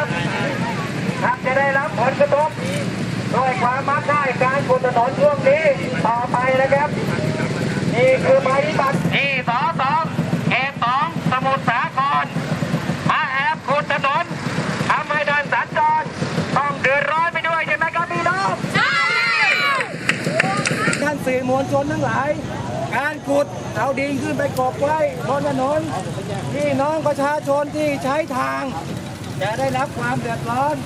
นับท่านจะได้รับผลกระทบด้วยความมั่ง่ายการขุดถนนช่วงนี้ต่อไปนะครับ นี่คือภัยพิบัติที่สอสองเอสองสมุทรสาครมาแอบขุดถนนทำให้เดินสัญจรต้องเดือดร้อนไปด้วยใช่ไหมครับพี่น้องท่านสื่อมวลชนทั้งหลาย การขุดเอาดินขึ้นไปกอบไว้บนถนนพี่น้องประชาชนที่ใช้ทาง จะได้รับความเดือดร้อน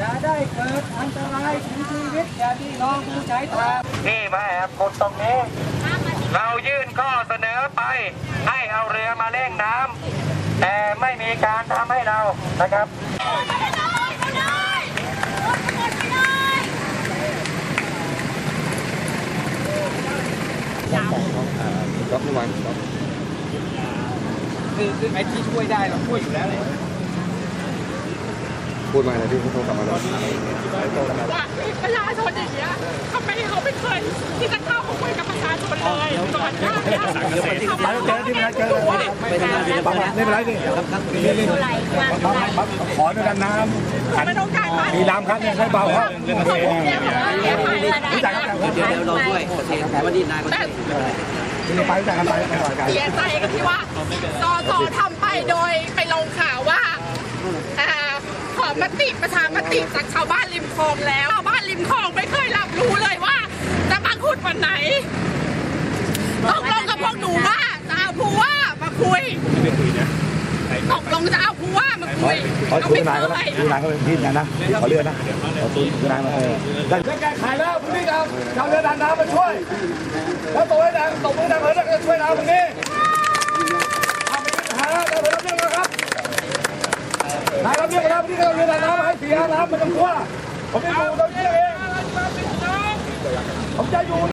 จะได้เกิดอันตรายถึงชีวิตแก่พี่น้องผู้ใช้ทางนี่มาแอบขุดตรงนี้ เรายื่นข้อเสนอไป ให้เอาเรือมาเร่งน้ำแต่ไม่มีการทำให้เรานะครับล็อกระวังล็อกคือคือไอ้ที่ช่วยได้เราช่วยอยู่แล้วเลย พูดมาเลยพี่พูดกลับมาแล้วว่าประชาชนอย่างเงี้ยทำไมเขาไม่เคยที่จะเข้ามาคุยกับประชาชนเลยก่อนหน้านี้เขาไม่เจอที่ไหนเจอไม่เป็นไรไม่เป็นไรนี่ขอด้วยกันน้ไม่ต้องการมาำมีน้ำครับเนี่ยให้เบาครับเขาพูดเนี่ยบอกว่าเนี่ยไปแล้วรู้จักกันเดี๋ยวเดี๋ยวเราด้วยโอเคแต่ว่านี่นายก็แต่ไปรู้จักกันไปไปต่อยกันเสียใจกันที่ว่าสอสอทำไปโดยไปลงข่าวว่าอ่าขอ มติประชามติจากชาวบ้านริมคลองแล้วชาวบ้านริมคลองไม่เคยรับรู้เลยว่า จะมาขุดวันไหนตกลงกับพวกหนูว่าจะเอาผู้ว่ามาคุยตกลงจะเอาผู้ว่ามาคุยขอก็คุยไม่นายก็เคได้ยคุยนายก็เป็นพี่นะนะขอเรือนะขอคุยนายมาเออได้แก้ไขแล้วพรุ่งนี้เราชาวเรือดันน้ำมาช่วยแล้วตัวไอ้แดงตกมือดังเลยจะช่วยเราตรงนี้ทำเป็นปัญหาเราไปรับเรื่องนะครับ นายรับเรื่องแล้วที่เราเรือดันน้ำให้เสียน้ำมันต้องกลัวผมจะอยู่ตรงนี้เองผมจะอยู่